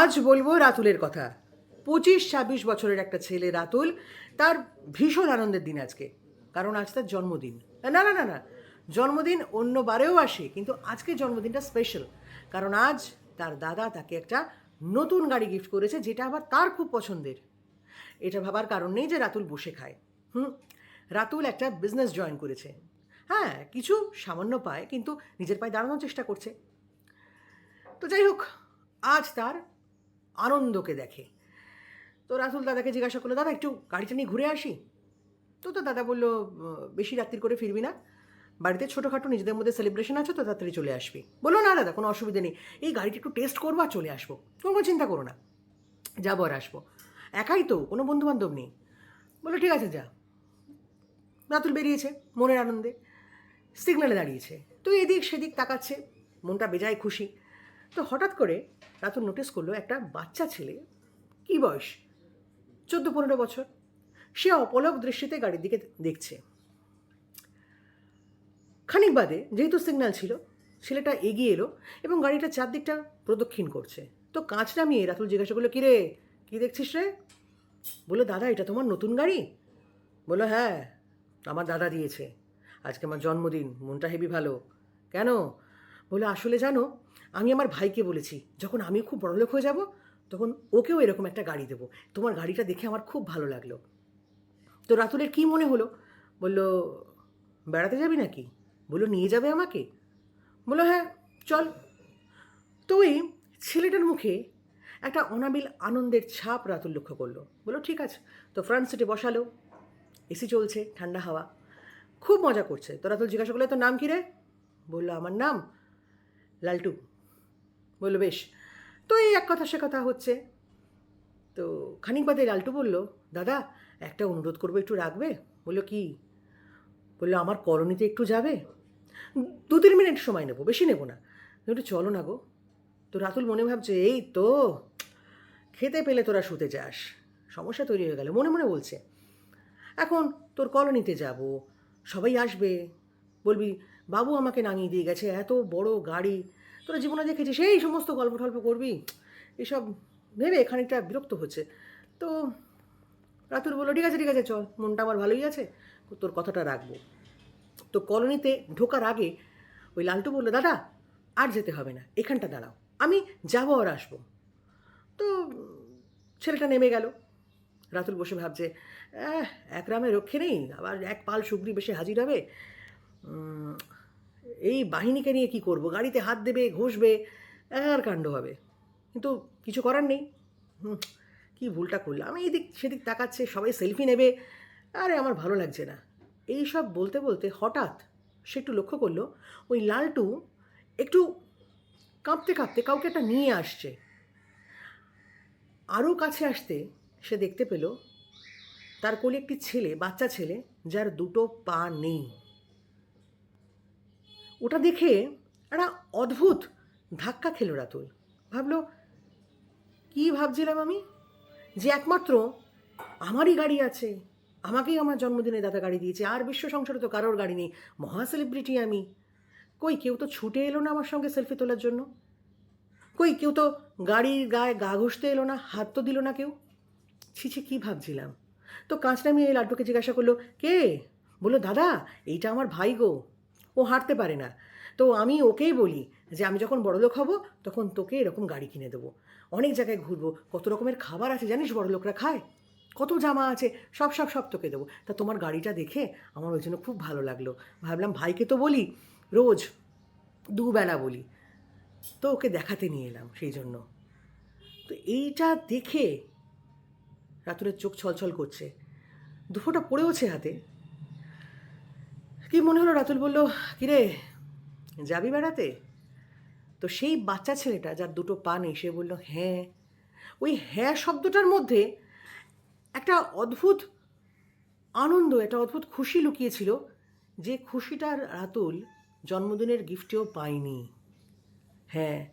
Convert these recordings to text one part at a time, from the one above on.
আজ বলব রাতুলের কথা। পঁচিশ, ছাব্বিশ বছরের একটা ছেলে রাতুল, তার ভীষণ আনন্দের দিন আজকে। কারণ আজ তার জন্মদিন। না না না না, জন্মদিন অন্য বারেও আসে, কিন্তু আজকে জন্মদিনটা স্পেশাল কারণ আজ তার দাদা তাকে একটা নতুন গাড়ি গিফট করেছে, যেটা আবার তার খুব পছন্দের। এটা ভাবার কারণ নেই যে রাতুল বসে খায়। হুম, রাতুল একটা বিজনেস জয়েন করেছে। হ্যাঁ কিছু সামান্য পায়, কিন্তু নিজের পায়ে দাঁড়ানোর চেষ্টা করছে। তো যাই হোক, আজ তার আনন্দকে দেখে। তো রাসুল দাদাকে জিজ্ঞাসা করল, দাদা, একটু গাড়িটা নিয়ে ঘুরে আসি? তো তো দাদা বলল বেশি রাত্রির করে ফিরবি না। বাড়িতে ছোটোখাটো নিজেদের মধ্যে সেলিব্রেশন আছে, তো তাড়াতাড়ি চলে আসবি। বলল, না দাদা, কোনো অসুবিধা নেই। এই গাড়িটা একটু টেস্ট করব আর চলে আসব। কোনো কোনো চিন্তা করো না। যাব আর আসব। একাই তো, কোনো বন্ধু বান্ধব নেই। বলল, ঠিক আছে, যা। রাতুল বেরিয়েছে, মনের আনন্দে। সিগনালে দাঁড়িয়েছে। তো এদিক সেদিক তাকাচ্ছে, মনটা বেজায় খুশি। তো হঠাৎ করে রাতুল নোটিস করল একটা বাচ্চা ছেলে, কী বয়স? চোদ্দ, পনেরো বছর। সে অপলক দৃষ্টিতে গাড়ির দিকে দেখছে। খানিক বাদে যেহেতু সিগন্যাল ছিল, ছেলেটা এগিয়ে এলো এবং গাড়িটা চারদিকটা প্রদক্ষিণ করছে। তো কাঁচ নামিয়ে রাতুল জিজ্ঞাসা করল, কিরে, কী দেখছিস রে? বলল, দাদা, এটা তোমার নতুন গাড়ি? বলল হ্যাঁ আমার দাদা দিয়েছে। আজকে আমার জন্মদিন, মনটা হেবি ভালো। কেন? বলে, আসলে জানো, আমি আমার ভাইকে বলেছি, যখন আমি খুব বড়লোক হয়ে যাব, তখন ওকেও এরকম একটা গাড়ি দেবো। তোমার গাড়িটা দেখে আমার খুব ভালো লাগল। তো রাতুলের কী মনে হলো? বলল, বেড়াতে যাবি নাকি? বলল, নিয়ে যাবে আমাকে? বলল হ্যাঁ চল। তো ওই ছেলেটার মুখে একটা অনাবিল আনন্দের ছাপ রাতুল লক্ষ্য করল। বলল, ঠিক আছে। তো ফ্রন্ট সিটে বসালো। এসি চলছে, ঠান্ডা হাওয়া। খুব মজা করছে। তো রাতুল জিজ্ঞাসা করলে, তোর নাম কী রে? বলল, আমার নাম লালটু, বলল, বেশ, তো এই এক কথা সে কথা হচ্ছে। তো খানিক বাদে লালটু বলল, দাদা, একটা অনুরোধ করব, একটু রাখবে? বলল, কি? বলল, আমার কলোনিতে একটু যাবে। দু তিন মিনিট সময় নেব, বেশি নেব না। একটু চলো না গো। তো রাতুল মনে ভাবছে, এই তো, খেতে পেলে তোরা শুতে যাস। সমস্যা তৈরি হয়ে গেল, মনে মনে বলছে। এখন তোর কলোনিতে যাব, সবাই আসবে। বলবি, বাবু আমাকে নামিয়ে দিয়ে গেছে, এত বড় গাড়ি তোরা জীবনে দেখেছিস সেই সমস্ত গল্প টল্প করবি? এসব ভেবে খানিকটা বিরক্ত হচ্ছে। তো রাতুল বলল ঠিক আছে ঠিক আছে চল মনটা আমার ভালোই আছে তোর কথাটা রাখব। তো কলোনিতে ঢোকার আগে ওই লালটু বলল দাদা আর যেতে হবে না এখানটা দাঁড়াও আমি যাব আর আসব। তো ছেলেটা নেমে গেল। রাতুল বসে ভাবছে "আহ, এক রামে রক্ষে নেই আবার এক পাল সুগ্রি বেশে হাজির হবে? এই বাহিনীকে নিয়ে কি করব? গাড়িতে হাত দেবে, ঘষবে আর কাণ্ড হবে। কিন্তু কিছু করার নেই। কি ভুলটা করলাম? আমি এদিক সেদিক তাকাচ্ছে, সবাই সেলফি নেবে। আরে, আমার ভালো লাগছে না। এই সব বলতে বলতে হঠাৎ সে একটু লক্ষ্য করল, ওই লালটু একটু কাঁপতে কাঁপতে কাউকে একটা নিয়ে আসছে। আরও কাছে আসতে সে দেখতে পেল, তার কোলে একটি ছেলে, বাচ্চা ছেলে, যার দুটো পা নেই। ওটা দেখে একটা অদ্ভুত ধাক্কা খেলো রাতুল। ভাবলো, কি ভাবছিলাম আমি? যে একমাত্র আমারই গাড়ি আছে, আমাকেই আমার জন্মদিনে দাদা গাড়ি দিয়েছে, আর বিশ্ব সংসারে তো কারোর গাড়ি নেই, মহা সেলিব্রিটি আমি। কই, কেউ তো ছুটে এলো না আমার সঙ্গে সেলফি তোলার জন্য? কই, কেউ তো গাড়ির গায়ে গা ঘষতে এলো না, হাত তো দিল না কেউ? ছি ছি, কী ভাবছিলাম? তো কাঁচ নামিয়ে এই লাড্ডুকে জিজ্ঞাসা করল, কে? বলল, দাদা, এইটা আমার ভাই গো। ও হাঁটতে পারে না। তো আমি ওকেই বলি যে, আমি যখন বড়লোক হব, তখন তোকে এরকম গাড়ি কিনে দেবো। অনেক জায়গায় ঘুরবো, কত রকমের খাবার আছে, জানিস বড়লোকরা খায়? কত জামা আছে, সব সব সব তোকে দেবো। তা তোমার গাড়িটা দেখে আমার ওই জন্য খুব ভালো লাগল। ভাবলাম ভাইকে তো বলি, রোজ দুবেলা বলি। তো ওকে দেখাতে নিয়ে এলাম সেই জন্য। তো এইটা দেখে রাতুলের চোখ ছলছল করছে। দুফোটা পড়েওছে হাতে। কি মনে হলো? রাতুল বলল, কিরে, যাবি বেড়াতে? তো সেই বাচ্চা ছেলেটা, যার দুটো পা নেই, সে বলল হ্যাঁ। ওই হ্যাঁ শব্দটার মধ্যে একটা অদ্ভুত আনন্দ, একটা অদ্ভুত খুশি লুকিয়েছিল যে খুশিটার রাতুল জন্মদিনের গিফটেও পায়নি। হ্যাঁ।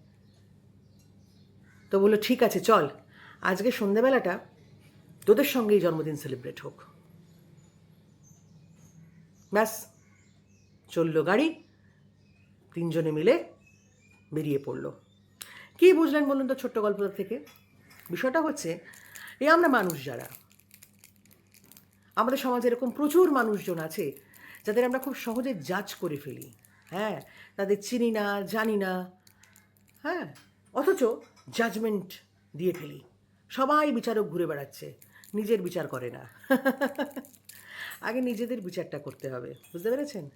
তো বলল, ঠিক আছে, চল। আজকে সন্ধ্যাবেলাটা তোদের সঙ্গেই জন্মদিন সেলিব্রেট হোক। ব্যাস। চলল গাড়ি। তিনজনে মিলে বেরিয়ে পড়ল। কী বুঝলেন বলুন তো ছোট্ট গল্পটা থেকে? বিষয়টা হচ্ছে এই আমরা মানুষ যারা, আমাদের সমাজে এরকম প্রচুর মানুষজন আছে যাদের আমরা খুব সহজে জাজ করে ফেলি। হ্যাঁ তাদের চিনি না, জানি না। হ্যাঁ অথচ জাজমেন্ট দিয়ে ফেলি। সবাই বিচারক ঘুরে বেড়াচ্ছে, নিজের বিচার করে না। আগে নিজেদের বিচারটা করতে হবে, বুঝতে পেরেছেন?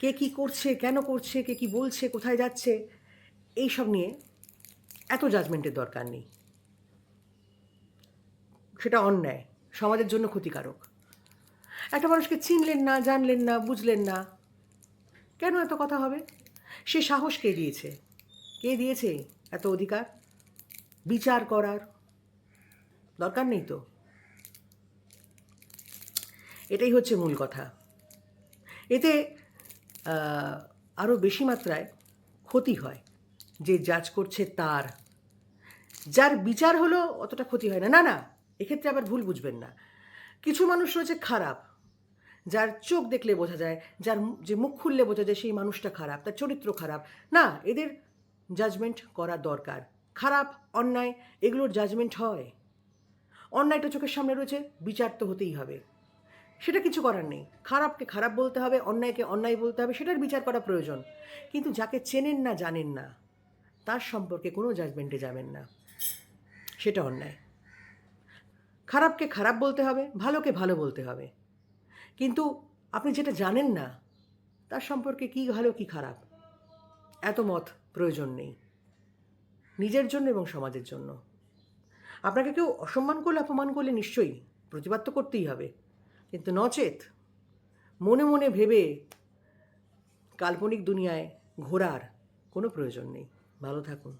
কে কি করছে, কেন করছে, কে কি বলছে, কোথায় যাচ্ছে এই সব নিয়ে এত জাজমেন্টের দরকার নেই। সেটা অন্যায়, সমাজের জন্য ক্ষতিকারক। একটা মানুষকে চিনলেন না, জানলেন না, বুঝলেন না, কেন এত কথা হবে? সে সাহস কে দিয়েছে? কে দিয়েছে এত অধিকার? বিচার করার দরকার নেই তো? এটাই হচ্ছে মূল কথা। এতে আরও বেশি মাত্রায় ক্ষতি হয়, যে জাজ করছে তার। যার বিচার হলো অতটা ক্ষতি হয় না। না না, এক্ষেত্রে আবার ভুল বুঝবেন না। কিছু মানুষ রয়েছে খারাপ, যার চোখ দেখলে বোঝা যায়, যার যে মুখ খুললে বোঝা যায় সেই মানুষটা খারাপ, তার চরিত্র খারাপ। না, এদের জাজমেন্ট করা দরকার। খারাপ, অন্যায়, এগুলোর জাজমেন্ট হয়। অন্যায়টা চোখের সামনে রয়েছে, বিচার তো হতেই হবে। সেটা কিছু করার নেই। খারাপকে খারাপ বলতে হবে, অন্যায়কে অন্যায় বলতে হবে, সেটার বিচার করা প্রয়োজন। কিন্তু যাকে চেনেন না, জানেন না, তার সম্পর্কে কোনো জাজমেন্টে যাবেন না। সেটা অন্যায়। খারাপকে খারাপ বলতে হবে, ভালোকে ভালো বলতে হবে। কিন্তু আপনি যেটা জানেন না, তার সম্পর্কে কী ভালো, কী খারাপ, এত মত প্রয়োজন নেই। নিজের জন্য এবং সমাজের জন্য। আপনাকে কেউ অসম্মান করলে, অপমান করলে নিশ্চয়ই প্রতিবাদ তো করতেই হবে। কিন্তু নচেত মনে মনে ভেবে কাল্পনিক দুনিয়ায় ঘোরার কোনো প্রয়োজন নেই। ভালো থাকুন।